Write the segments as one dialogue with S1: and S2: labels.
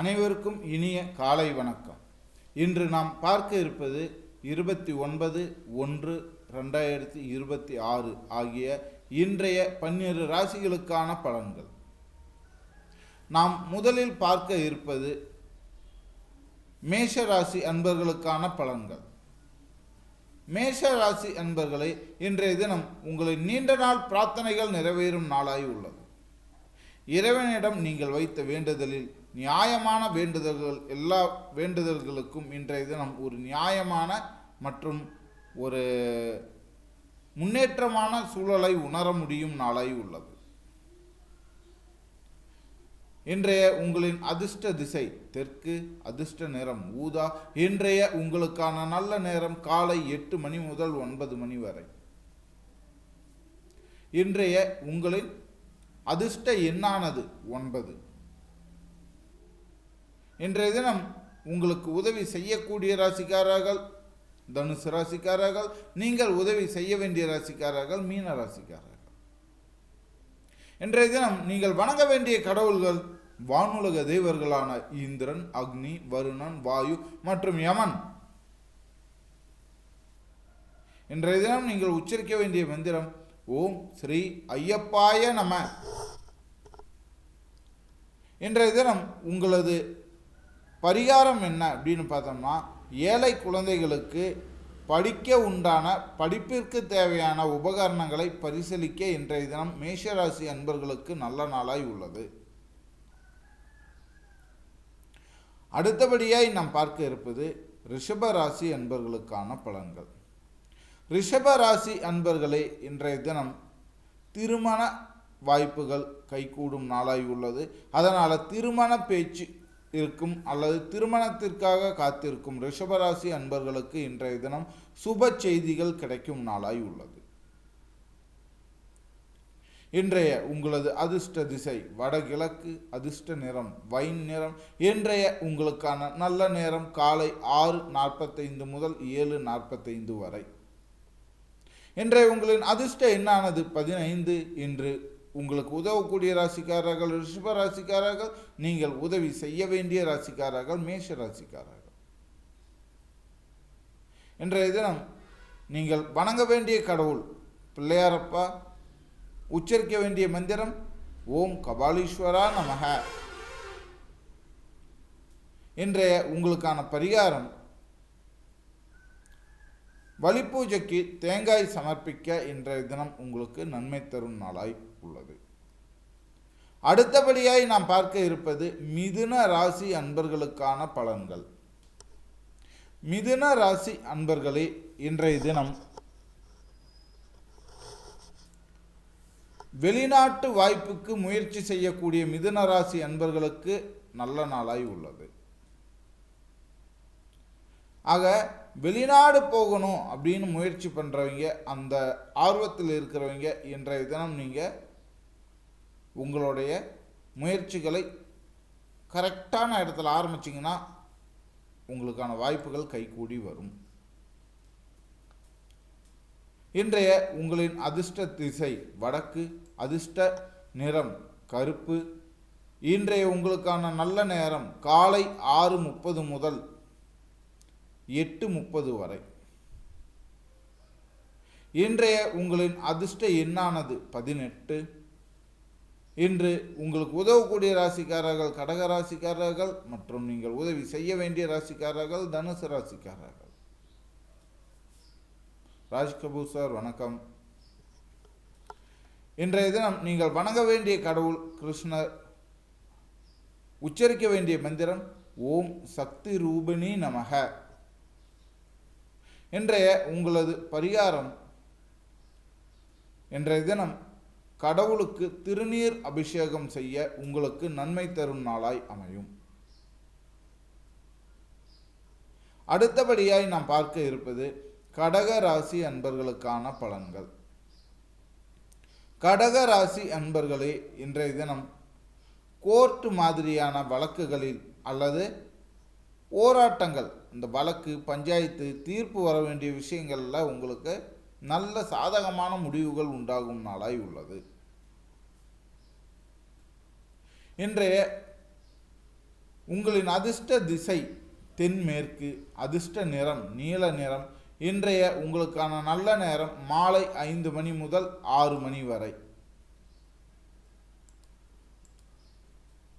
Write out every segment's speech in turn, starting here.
S1: அனைவருக்கும் இனிய காலை வணக்கம். இன்று நாம் பார்க்க இருப்பது இருபத்தி ஒன்பது ஒன்று ரெண்டாயிரத்தி இருபத்தி ஆறு ஆகிய இன்றைய பன்னிரு ராசிகளுக்கான பலன்கள். நாம் முதலில் பார்க்க இருப்பது மேஷ ராசி அன்பர்களுக்கான பலன்கள். மேஷ ராசி அன்பர்களை இன்றைய தினம் உங்களின் நீண்ட நாள் பிரார்த்தனைகள் நிறைவேறும் நாளாய் உள்ளது. இறைவனிடம் நீங்கள் வைத்த வேண்டுதலில் நியாயமான வேண்டுதல்கள் எல்லா வேண்டுதல்களுக்கும் இன்றைய தினம் ஒரு நியாயமான மற்றும் ஒரு முன்னேற்றமான சூழலை உணர முடியும் நாளாய் உள்ளது. இன்றைய உங்களின் அதிர்ஷ்ட திசை தெற்கு அதிர்ஷ்ட நேரம் ஊதா. இன்றைய உங்களுக்கான நல்ல நேரம் காலை எட்டு மணி முதல் ஒன்பது மணி வரை. இன்றைய உங்களின் அதிர்ஷ்ட எண்ணானது ஒன்பது. இன்றைய தினம் உங்களுக்கு உதவி செய்யக்கூடிய ராசிக்காரர்கள் தனுசு ராசிக்காரர்கள் நீங்கள் உதவி செய்ய வேண்டிய ராசிக்காரர்கள் மீன ராசிக்காரர்கள். இன்றைய தினம் நீங்கள் வணங்க வேண்டிய கடவுள்கள் வானுலக தேவர்களான இந்திரன் அக்னி வருணன் வாயு மற்றும் யமன். இன்றைய தினம் நீங்கள் உச்சரிக்க வேண்டிய மந்திரம் ஓம் ஸ்ரீ ஐயப்பாய நம. இன்றைய தினம் உங்களது பரிகாரம் என்ன அப்படின்னு பார்த்தோம்னா ஏழை குழந்தைகளுக்கு படிக்க உண்டான படிப்பிற்கு தேவையான உபகரணங்களை பரிசீலிக்க இன்றைய தினம் மேஷராசி அன்பர்களுக்கு நல்ல நாளாய் உள்ளது. அடுத்தபடியாய் நாம் பார்க்க இருப்பது ரிஷப ராசி அன்பர்களுக்கான பலன்கள். ரிஷப ராசி அன்பர்களே இன்றைய தினம் திருமண வாய்ப்புகள் கைகூடும் நாளாய் உள்ளது. அதனால் திருமண பேச்சு இருக்கும் அல்லது திருமணத்திற்காக காத்திருக்கும் ரிஷபராசி அன்பர்களுக்கு இன்றைய தினம் சுப செய்திகள் கிடைக்கும் நாளாய் உள்ளது. இன்றைய உங்களது அதிர்ஷ்ட திசை வடகிழக்கு அதிர்ஷ்ட நிறம் வைன் நிறம். இன்றைய உங்களுக்கான நல்ல நேரம் காலை ஆறு நாற்பத்தைந்து முதல் ஏழு நாற்பத்தைந்து வரை. இன்றைய உங்களின் அதிர்ஷ்ட எண்ணானது பதினைந்து இன்று உங்களுக்கு உதவக்கூடிய ராசிக்காரர்கள் ரிஷப ராசிக்காரர்கள் நீங்கள் உதவி செய்ய வேண்டிய ராசிக்காரர்கள் மேஷ ராசிக்காரர்கள். இன்றைய தினம் நீங்கள் வணங்க வேண்டிய கடவுள் பிள்ளையாரப்பா உச்சரிக்க வேண்டிய மந்திரம் ஓம் கபாலீஸ்வரா நமக. இன்றைய உங்களுக்கான பரிகாரம் வழிபூஜைக்கு தேங்காய் சமர்ப்பிக்க இன்றைய தினம் உங்களுக்கு நன்மை தரும் நாளாய் உள்ளது. அடுத்தபடியாய் நாம் பார்க்க இருப்பது மிதுன ராசி அன்பர்களுக்கான பலன்கள். மிதுன ராசி அன்பர்களே இன்றைய தினம் வெளிநாட்டு வாய்ப்புக்கு முயற்சி செய்யக்கூடிய மிதுன ராசி அன்பர்களுக்கு நல்ல நாளாய் உள்ளது. ஆக வெளிநாடு போகணும் அப்படின்னு முயற்சி பண்ணுறவங்க அந்த ஆர்வத்தில் இருக்கிறவங்க இன்றைய தினம் நீங்கள் உங்களுடைய முயற்சிகளை கரெக்டான இடத்துல ஆரம்பிச்சிங்கன்னா உங்களுக்கான வாய்ப்புகள் கைகூடி வரும். இன்றைய உங்களின் அதிர்ஷ்ட திசை வடக்கு அதிர்ஷ்ட நிறம் கருப்பு. இன்றைய உங்களுக்கான நல்ல நேரம் காலை ஆறு முப்பது முதல் எட்டு முப்பது வரை. இன்றைய உங்களின் அதிர்ஷ்ட எண்ணானது பதினெட்டு. இன்று உங்களுக்கு உதவக்கூடிய ராசிக்காரர்கள் கடக ராசிக்காரர்கள் மற்றும் நீங்கள் உதவி செய்ய வேண்டிய ராசிக்காரர்கள் தனுசு ராசிக்காரர்கள். ராஜ் கபூர் சார் வணக்கம். இன்றைய தினம் நீங்கள் வணங்க வேண்டிய கடவுள் கிருஷ்ணர். உச்சரிக்க வேண்டிய மந்திரம் ஓம் சக்தி ரூபிணி நமக. இன்றைய உங்களது பரிகாரம் இன்றைய தினம் கடவுளுக்கு திருநீர் அபிஷேகம் செய்ய உங்களுக்கு நன்மை தரும் நாளாய் அமையும். அடுத்தபடியாய் நாம் பார்க்க இருப்பது கடக ராசி அன்பர்களுக்கான பலன்கள். கடக ராசி அன்பர்களே இன்றைய தினம் கோர்ட்டு மாதிரியான வழக்குகளில் அல்லது போராட்டங்கள் இந்த வழக்கு பஞ்சாயத்து தீர்ப்பு வர வேண்டிய விஷயங்களில் உங்களுக்கு நல்ல சாதகமான முடிவுகள் உண்டாகும் நாளாய் உள்ளது. இன்றைய உங்களின் அதிர்ஷ்ட திசை தென்மேற்கு அதிர்ஷ்ட நிறம் நீல நிறம். இன்றைய உங்களுக்கான நல்ல நேரம் மாலை ஐந்து மணி முதல் ஆறு மணி வரை.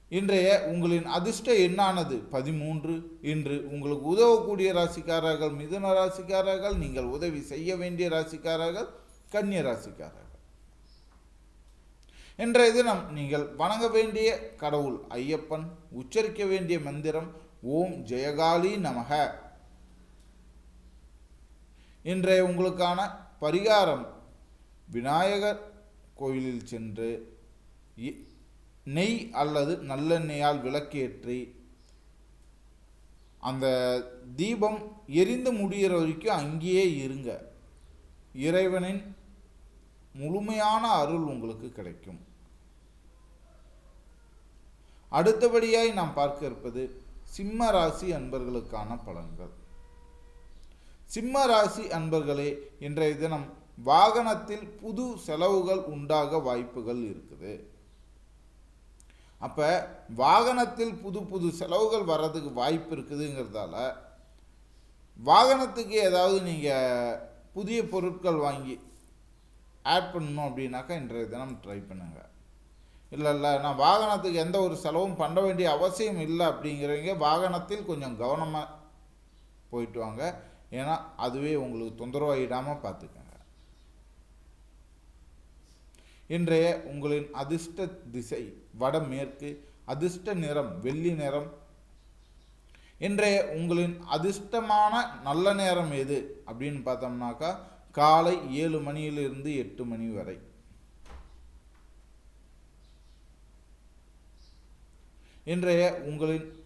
S1: இன்றைய உங்களின் அதிர்ஷ்ட எண்ணானது பதிமூன்று. இன்று உங்களுக்கு உதவக்கூடிய ராசிக்காரர்கள் மிதுன ராசிக்காரர்கள் நீங்கள் உதவி செய்ய வேண்டிய ராசிக்காரர்கள் கன்னிய ராசிக்காரர்கள். இன்றைய தினம் நீங்கள் வணங்க வேண்டிய கடவுள் ஐயப்பன் உச்சரிக்க வேண்டிய மந்திரம் ஓம் ஜெயகாலி நமக. இன்றைய உங்களுக்கான பரிகாரம் விநாயகர் கோயிலில் சென்று இ- நெய் அல்லது நல்லெண்ணெயால் விளக்கேற்றி அந்த தீபம் எரிந்து முடிகிற வரைக்கும் அங்கேயே இருங்க. இறைவனின் முழுமையான அருள் உங்களுக்கு கிடைக்கும். அடுத்தபடியாய் நாம் பார்க்க இருப்பது சிம்ம ராசி அன்பர்களுக்கான பலன்கள். சிம்ம ராசி அன்பர்களே இன்றைய தினம் வாகனத்தில் புது செலவுகள் உண்டாக வாய்ப்புகள் இருக்குது. அப்போ வாகனத்தில் புது புது செலவுகள் வர்றதுக்கு வாய்ப்பு இருக்குதுங்கிறதால வாகனத்துக்கு ஏதாவது நீங்கள் புதிய பொருட்கள் வாங்கி ஆட் பண்ணணும் அப்படின்னாக்கா இன்றைய தினம் ட்ரை பண்ணுங்கள் இல்லை இல்லை நான் வாகனத்துக்கு எந்த ஒரு செலவும் பண்ண வேண்டிய அவசியம் இல்லை அப்படிங்கிறவங்க வாகனத்தில் கொஞ்சம் கவனமாக போயிட்டு வாங்க. ஏன்னா அதுவே உங்களுக்கு தொந்தரவாயிடாமல் பார்த்துக்கங்க இன்றைய உங்களின் அதிர்ஷ்ட திசை வடமேற்கு அதிர்ஷ்ட நிறம் வெள்ளி நிறம். இன்றைய உங்களின் அதிர்ஷ்டமான நல்ல நேரம் எது? அப்படின்னு பார்த்தோம்னாக்கா காலை ஏழு மணியிலிருந்து எட்டு மணி வரை. இன்றைய உங்களின்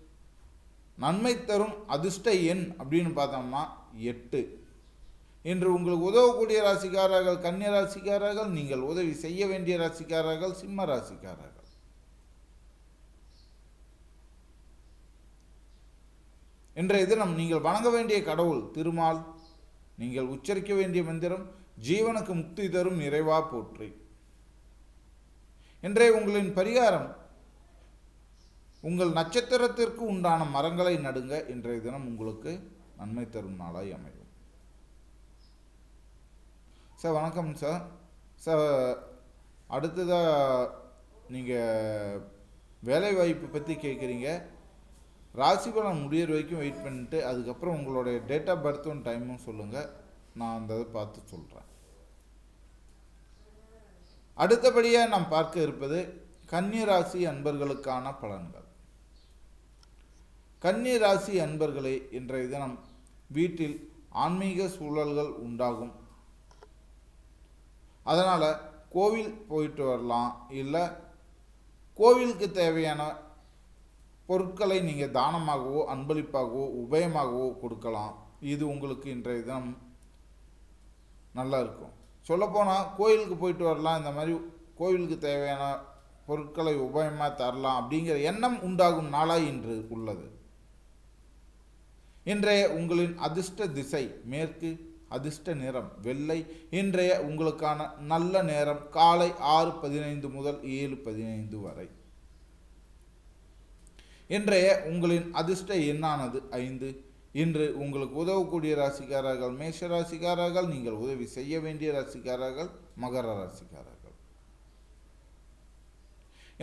S1: நன்மை தரும் அதிர்ஷ்ட எண் அப்படின்னு பார்த்தோம்னா எட்டு. இன்று உங்களுக்கு உதவக்கூடிய ராசிக்காரர்கள் கன்னிய ராசிக்காரர்கள் நீங்கள் உதவி செய்ய வேண்டிய ராசிக்காரர்கள் சிம்ம ராசிக்காரர்கள். இன்றைய தினம் நீங்கள் வணங்க வேண்டிய கடவுள் திருமால் நீங்கள் உச்சரிக்க வேண்டிய மந்திரம் ஜீவனுக்கு முக்தி தரும் இறைவா போற்றி. இன்றைய உங்களின் பரிகாரம் உங்கள் நட்சத்திரத்திற்கு உண்டான மரங்களை நடுங்க இன்றைய தினம் உங்களுக்கு நன்மை தரும் நாளாய் அமையும். சார் வணக்கம் சார் சார் அடுத்ததாக நீங்கள் வேலைவாய்ப்பு பற்றி கேட்குறீங்க ராசி பலன் முடியிற வரைக்கும் வெயிட் பண்ணிட்டு அதுக்கப்புறம் உங்களுடைய டேட் ஆஃப் பர்த்தும் டைமும் சொல்லுங்கள் நான் அந்த இதை பார்த்து சொல்கிறேன் அடுத்தபடியாக நாம் பார்க்க இருப்பது கன்னி ராசி அன்பர்களுக்கான பலன்கள். கன்னி ராசி அன்பர்களே இன்றைய தினம் வீட்டில் ஆன்மீக சூழல்கள் உண்டாகும். அதனால் கோவில் போயிட்டு வரலாம். இல்லை கோவிலுக்கு தேவையான பொருட்களை நீங்கள் தானமாகவோ அன்பளிப்பாகவோ உபயமாகவோ கொடுக்கலாம். இது உங்களுக்கு இன்றைய தினம் நல்லா இருக்கும். சொல்லப்போனால் கோயிலுக்கு போயிட்டு வரலாம். இந்த மாதிரி கோவிலுக்கு தேவையான பொருட்களை உபயமாக தரலாம் அப்படிங்கிற எண்ணம் உண்டாகும் நாளாய் இன்று உள்ளது. இன்றைய உங்களின் அதிர்ஷ்ட திசை மேற்கு அதிர்ஷ்ட நிறம் வெள்ளை. இன்றைய உங்களுக்கான நல்ல நேரம் காலை ஆறு பதினைந்து முதல் ஏழு பதினைந்து வரை. இன்றைய உங்களின் அதிர்ஷ்ட எண்ணானது ஐந்து. இன்று உங்களுக்கு உதவக்கூடிய ராசிக்காரர்கள் மேஷ ராசிக்காரர்கள் நீங்கள் உதவி செய்ய வேண்டிய ராசிக்காரர்கள் மகர ராசிக்காரர்கள்.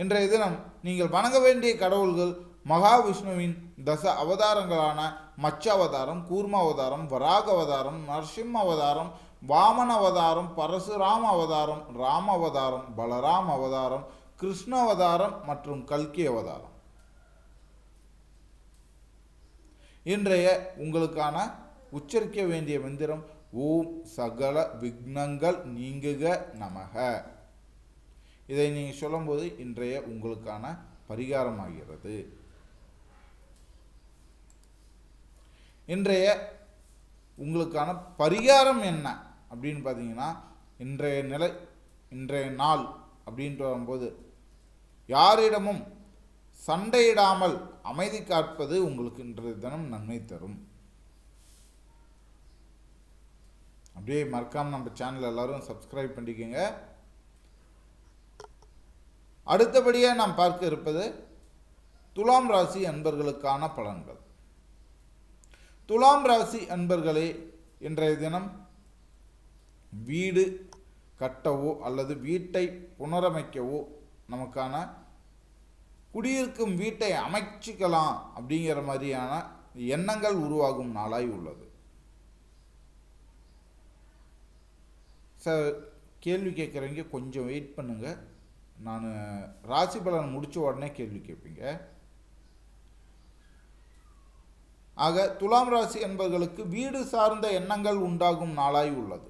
S1: இன்றைய தினம் நீங்கள் வணங்க வேண்டிய கடவுள்கள் மகாவிஷ்ணுவின் தச அவதாரங்களான மச்ச அவதாரம் கூர்ம அவதாரம் வராக அவதாரம் நரசிம்ம அவதாரம் வாமன அவதாரம் பரசுராம அவதாரம் ராம அவதாரம் பலராம் அவதாரம் கிருஷ்ண அவதாரம் மற்றும் கல்கி அவதாரம் இன்றைய உங்களுக்கான உச்சரிக்க வேண்டிய மந்திரம் ஓம் சகல விக்னங்கள் நீங்குக நமக. இதை நீங்கள் சொல்லும்போது இன்றைய உங்களுக்கான பரிகாரமாகிறது. இன்றைய உங்களுக்கான பரிகாரம் என்ன அப்படின்னு பார்த்தீங்கன்னா இன்றைய நிலை இன்றைய நாள் அப்படின்ட்டு வரும்போது யாரிடமும் சண்டையிடாமல் அமைதி காப்பது உங்களுக்கு இன்றைய தினம் நன்மை தரும். அப்படியே மறக்காம நம்ம சேனல் எல்லாரும் சப்ஸ்கிரைப் பண்ணிக்கோங்க. அடுத்தபடியாக நாம் பார்க்க இருப்பது துலாம் ராசி அன்பர்களுக்கான பலன்கள். துலாம் ராசி அன்பர்களே இன்றைய தினம் வீடு கட்டவோ அல்லது வீட்டை புனரமைக்கவோ நமக்கான குடியிருக்கும் வீட்டை அமைச்சிக்கலாம் அப்படிங்கிற மாதிரியான எண்ணங்கள் உருவாகும் நாளாய் உள்ளது. சார் கேள்வி கேட்குறவங்க கொஞ்சம் வெயிட் பண்ணுங்கள் நான் ராசி பலன் முடித்த உடனே கேள்வி கேட்பீங்க. ஆக துலாம் ராசி என்பவர்களுக்கு வீடு சார்ந்த எண்ணங்கள் உண்டாகும் நாளாய் உள்ளது.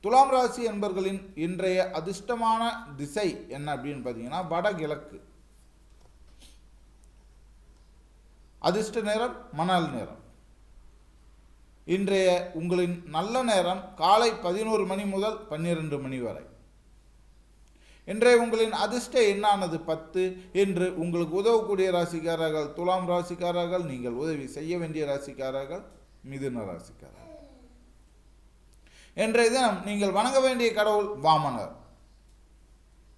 S1: துலாம் ராசி என்பவர்களின் இன்றைய அதிர்ஷ்டமான திசை என்ன அப்படின்னு பார்த்தீங்கன்னா வடகிழக்கு. அதிர்ஷ்ட நேரம் மணல் நேரம். இன்றைய உங்களின் நல்ல நேரம் காலை பதினோரு மணி முதல் பன்னிரண்டு மணி வரை. இன்றைய உங்களின் அதிர்ஷ்ட எண்ணானது பத்து என்று உங்களுக்கு உதவக்கூடிய ராசிக்காரர்கள் துலாம் ராசிக்காரர்கள் நீங்கள் உதவி செய்ய வேண்டிய ராசிக்காரர்கள் மிதுன ராசிக்காரர்கள். இன்றைய தினம் நீங்கள் வணங்க வேண்டிய கடவுள் வாமனர்.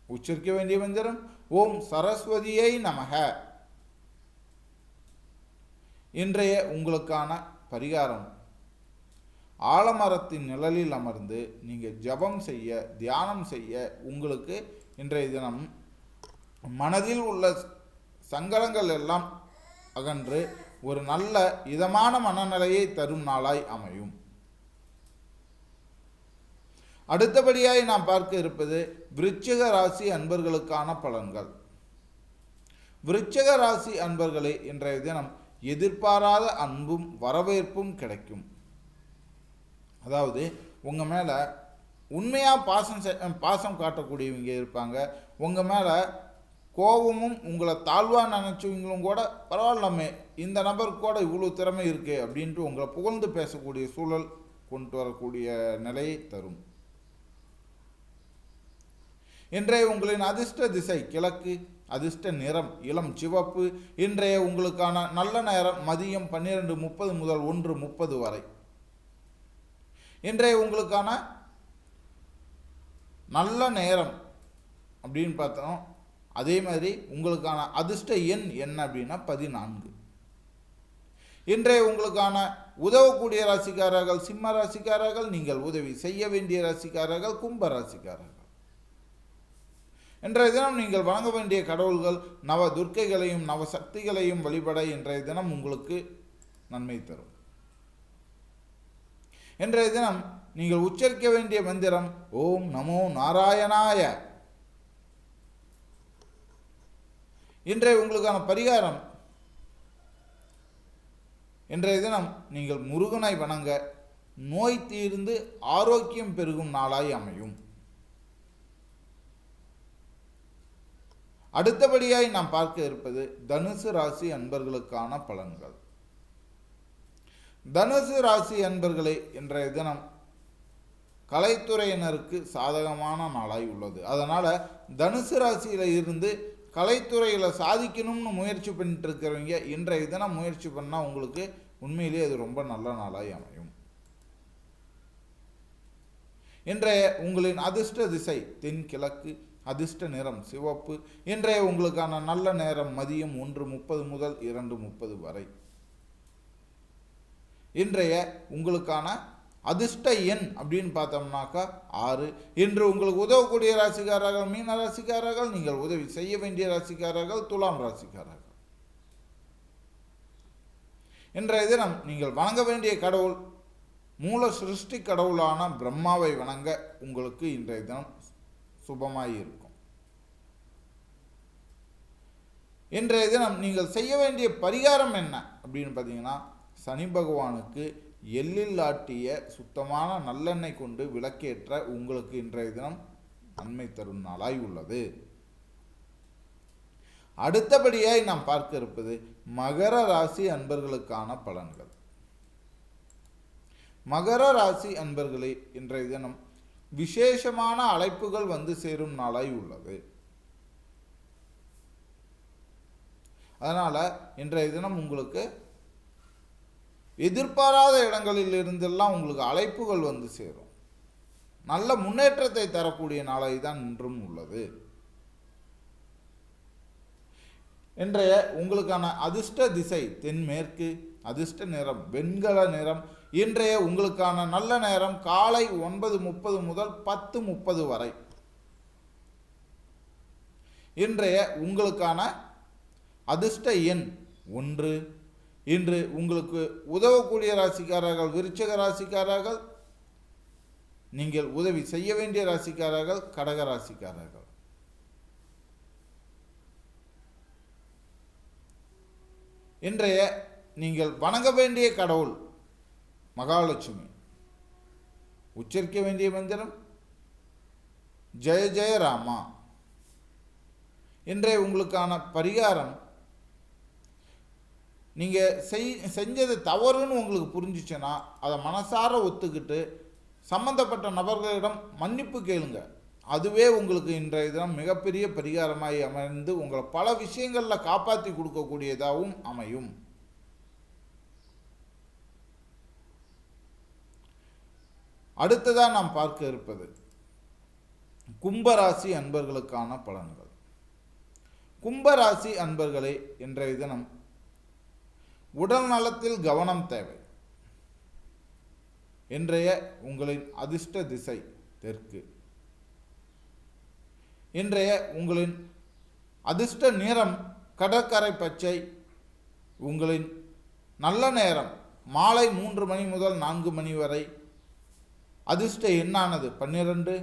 S1: உச்சரிக்க வேண்டிய மந்திரம் ஓம் சரஸ்வதியை நமக. இன்றைய உங்களுக்கான பரிகாரம் ஆலமரத்தின் நிழலில் அமர்ந்து நீங்கள் ஜபம் செய்ய தியானம் செய்ய உங்களுக்கு இன்றைய தினம் மனதில் உள்ள சங்கடங்கள் எல்லாம் அகன்று ஒரு நல்ல இதமான மனநிலையை தரும் நாளாய் அமையும். அடுத்தபடியாய் நாம் பார்க்க இருப்பது விருச்சிக ராசி அன்பர்களுக்கான பலன்கள். விருச்சிக ராசி அன்பர்களே இன்றைய தினம் எதிர்பாராத அன்பும் வரவேற்பும் கிடைக்கும். அதாவது உங்கள் மேலே உண்மையாக பாசம் செ- பாசம் காட்டக்கூடியவங்க இருப்பாங்க. உங்கள் மேலே கோபமும் உங்களை தாழ்வாக நினச்சவங்களும் கூட பரவாயில்லாமே இந்த நபருக்கு கூட இவ்வளோ திறமை இருக்குது அப்படின்ட்டு உங்களை புகழ்ந்து பேசக்கூடிய சூழல் கொண்டு வரக்கூடிய நிலையை தரும். இன்றைய உங்களின் அதிர்ஷ்ட திசை கிழக்கு அதிர்ஷ்ட நிறம் இளம் சிவப்பு. இன்றைய உங்களுக்கான நல்ல நேரம் மதியம் பன்னிரெண்டு முப்பது முதல் ஒன்று முப்பது வரை. இன்றைய உங்களுக்கான நல்ல நேரம் அப்படின்னு பார்த்தோம். அதே மாதிரி உங்களுக்கான அதிர்ஷ்ட எண் என்ன அப்படின்னா பதினான்கு. இன்றைய உங்களுக்கான உதவக்கூடிய ராசிக்காரர்கள் சிம்ம ராசிக்காரர்கள் நீங்கள் உதவி செய்ய வேண்டிய ராசிக்காரர்கள் கும்ப ராசிக்காரர்கள். இன்றைய தினம் நீங்கள் வணங்க வேண்டிய கடவுள்கள் நவ துர்க்கைகளையும் நவ சக்திகளையும் வழிபட இன்றைய தினம் உங்களுக்கு நன்மை தரும். இன்றைய தினம் நீங்கள் உச்சரிக்க வேண்டிய மந்திரம் ஓம் நமோ நாராயணாய. இன்றைய உங்களுக்கான பரிகாரம். இன்றைய தினம் நீங்கள் முருகனை வணங்க நோய் தீர்ந்து ஆரோக்கியம் பெருகும் நாளாய் அமையும். அடுத்தபடியாய் நாம் பார்க்க இருப்பது தனுசு ராசி அன்பர்களுக்கான பலன்கள். தனுசு ராசி அன்பர்களே இன்றைய தினம் கலைத்துறையினருக்கு சாதகமான நாளாய் உள்ளது. அதனால் தனுசு ராசியில் இருந்து கலைத்துறையில் சாதிக்கணும்னு முயற்சி பண்ணிட்டு இருக்கிறவங்க இன்றைய தினம் முயற்சி பண்ணால் உங்களுக்கு உண்மையிலேயே அது ரொம்ப நல்ல நாளாய் அமையும். இன்றைய உங்களின் அதிர்ஷ்ட திசை தென்கிழக்கு அதிர்ஷ்ட நிறம் சிவப்பு. இன்றைய உங்களுக்கான நல்ல நேரம் மதியம் ஒன்று முப்பது முதல் இரண்டு முப்பது வரை. இன்றைய உங்களுக்கான அதிர்ஷ்ட எண் அப்படின்னு பார்த்தோம்னாக்கா ஆறு. இன்று உங்களுக்கு உதவக்கூடிய ராசிக்காரர்கள் மீன ராசிக்காரர்கள் நீங்கள் உதவி செய்ய வேண்டிய ராசிக்காரர்கள் துலாம் ராசிக்காரர்கள். இன்றைய தினம் நீங்கள் வணங்க வேண்டிய கடவுள் மூல சிருஷ்டி கடவுளான பிரம்மாவை வணங்க உங்களுக்கு இன்றைய தினம் சுபமாய் இருக்கும். இன்றைய தினம் நீங்கள் செய்ய வேண்டிய பரிகாரம் என்ன அப்படின்னு பார்த்தீங்கன்னா சனி பகவானுக்கு எள்ளில் ஆட்டிய சுத்தமான நல்லெண்ணெய் கொண்டு விளக்கேற்ற உங்களுக்கு இன்றைய தினம் நன்மை தரும் நாளாய் உள்ளது. அடுத்தபடியாய் நாம் பார்க்க இருப்பது மகர ராசி அன்பர்களுக்கான பலன்கள். மகர ராசி அன்பர்களே இன்றைய தினம் விசேஷமான அழைப்புகள் வந்து சேரும் நாளாய் உள்ளது. அதனால் இன்றைய தினம் உங்களுக்கு எதிர்பாராத இடங்களில் இருந்தெல்லாம் உங்களுக்கு அழைப்புகள் வந்து சேரும். நல்ல முன்னேற்றத்தை தரக்கூடிய நாளை தான் இன்றும் உள்ளது. இன்றைய உங்களுக்கான அதிர்ஷ்ட திசை தென்மேற்கு அதிர்ஷ்ட நிறம் வெண்கல நிறம். இன்றைய உங்களுக்கான நல்ல நேரம் காலை ஒன்பது முப்பது முதல் பத்து முப்பது வரை. இன்றைய உங்களுக்கான அதிர்ஷ்ட எண் ஒன்று இன்று உங்களுக்கு உதவக்கூடிய ராசிக்காரர்கள் விருச்சக ராசிக்காரர்கள் நீங்கள் உதவி செய்ய வேண்டிய ராசிக்காரர்கள் கடக ராசிக்காரர்கள். இன்றைய நீங்கள் வணங்க வேண்டிய கடவுள் மகாலட்சுமி. உச்சரிக்க வேண்டிய மந்திரம் ஜெய ஜெயராமா இன்றைய உங்களுக்கான பரிகாரம் நீங்கள் செய் செஞ்சது தவறுன்னு உங்களுக்கு புரிஞ்சிச்சுன்னா அதை மனசார ஒத்துக்கிட்டு சம்மந்தப்பட்ட நபர்களிடம் மன்னிப்பு கேளுங்க. அதுவே உங்களுக்கு இன்றைய தினம் மிகப்பெரிய பரிகாரமாய் அமைந்து உங்களை பல விஷயங்களில் காப்பாற்றி கொடுக்கக்கூடியதாகவும் அமையும். அடுத்ததாக நாம் பார்க்க இருப்பது கும்பராசி அன்பர்களுக்கான பலன்கள். கும்பராசி அன்பர்களே இன்றைய தினம் உடல் நலத்தில் கவனம் தேவை. இன்றைய உங்களின் அதிர்ஷ்ட திசை தெற்கு. இன்றைய உங்களின் அதிர்ஷ்ட நேரம் கடற்கரை பச்சை. உங்களின் நல்ல நேரம் மாலை மூன்று மணி முதல் நான்கு மணி வரை. அதிர்ஷ்ட எண்ணானது பன்னிரண்டு.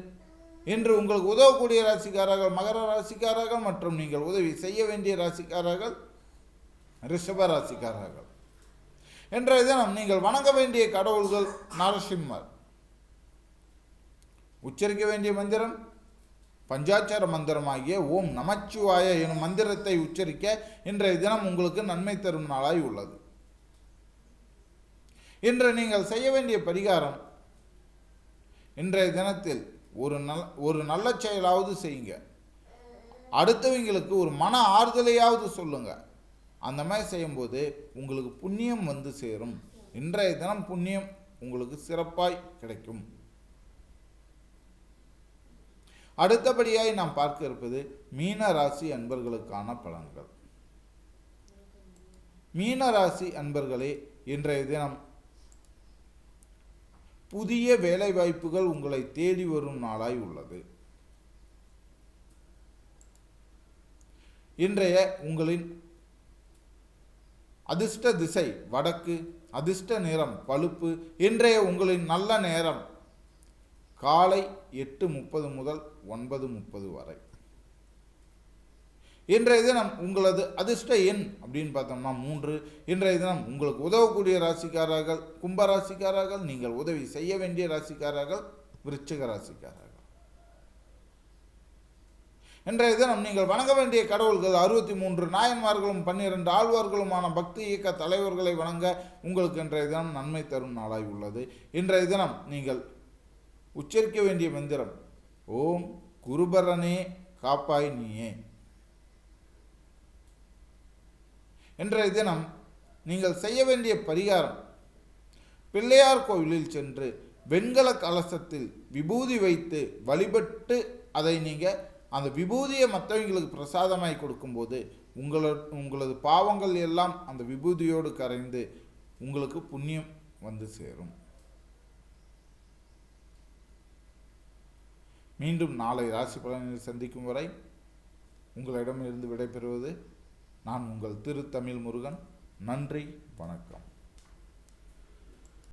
S1: இன்று உங்களுக்கு உதவக்கூடிய ராசிக்காரர்கள் மகர ராசிக்காரர்கள் மற்றும் நீங்கள் உதவி செய்ய வேண்டிய ராசிக்காரர்கள் ரிஷபராசிக்காரர்கள். இன்றைய தினம் நீங்கள் வணங்க வேண்டிய கடவுள்கள் நரசிம்மர். உச்சரிக்க வேண்டிய மந்திரம் பஞ்சாச்சார மந்திரமாகிய ஓம் நமச்சிவாய எனும் மந்திரத்தை உச்சரிக்க இன்றைய தினம் உங்களுக்கு நன்மை தரும் நாளாய் உள்ளது. இன்று நீங்கள் செய்ய வேண்டிய பரிகாரம் இன்றைய தினத்தில் ஒரு நல் ஒரு நல்ல செயலாவது செய்யுங்க. அடுத்தவங்களுக்கு ஒரு மன ஆறுதலையாவது சொல்லுங்கள் அந்த மாதிரி செய்யும்போது உங்களுக்கு புண்ணியம் வந்து சேரும். இன்றைய தினம் புண்ணியம் உங்களுக்கு சிறப்பாய் கிடைக்கும். அடுத்தபடியாய் நாம் பார்க்க இருப்பது மீன ராசி அன்பர்களுக்கான பலன்கள். மீன ராசி அன்பர்களே இன்றைய தினம் புதிய வேலைவாய்ப்புகள் உங்களை தேடி வரும் நாளாய் உள்ளது. இன்றைய உங்களின் அதிர்ஷ்ட திசை வடக்கு அதிர்ஷ்ட நிறம் பழுப்பு இன்றைய உங்களின் நல்ல நேரம். காலை எட்டு முப்பது முதல் ஒன்பது முப்பது வரை. இன்றைய தினம் உங்களது அதிர்ஷ்ட எண் அப்படின்னு பார்த்தோம்னா மூன்று. இன்றைய தினம் உங்களுக்கு உதவக்கூடிய ராசிக்காரர்கள் கும்ப ராசிக்காரர்கள் நீங்கள் உதவி செய்ய வேண்டிய ராசிக்காரர்கள் விருச்சிக ராசிக்காரர்கள். இன்றைய தினம் நீங்கள் வணங்க வேண்டிய கடவுள்கள் அறுபத்தி மூன்று நாயன்மார்களும் பன்னிரண்டு ஆழ்வார்களுமான பக்தி இயக்க தலைவர்களை வணங்க உங்களுக்கு இன்றைய தினம் நன்மை தரும் நாளாய் உள்ளது. இன்றைய தினம் நீங்கள் உச்சரிக்க வேண்டிய மந்திரம் ஓம் குருபரனே காப்பாய் நீயே. இன்றைய தினம் நீங்கள் செய்ய வேண்டிய பரிகாரம் பிள்ளையார் கோவிலில் சென்று வெண்கல கலசத்தில் விபூதி வைத்து வழிபட்டு அதை நீங்கள் அந்த விபூதியை மற்றவங்களுக்கு பிரசாதமாய் கொடுக்கும்போது உங்கள உங்களது பாவங்கள் எல்லாம் அந்த விபூதியோடு கரைந்து உங்களுக்கு புண்ணியம் வந்து சேரும். மீண்டும் நாளை ராசி பலனில் சந்திக்கும் வரை உங்களிடமிருந்து விடைபெறுவது நான் உங்கள் திருத்தமிழ் முருகன். நன்றி வணக்கம்.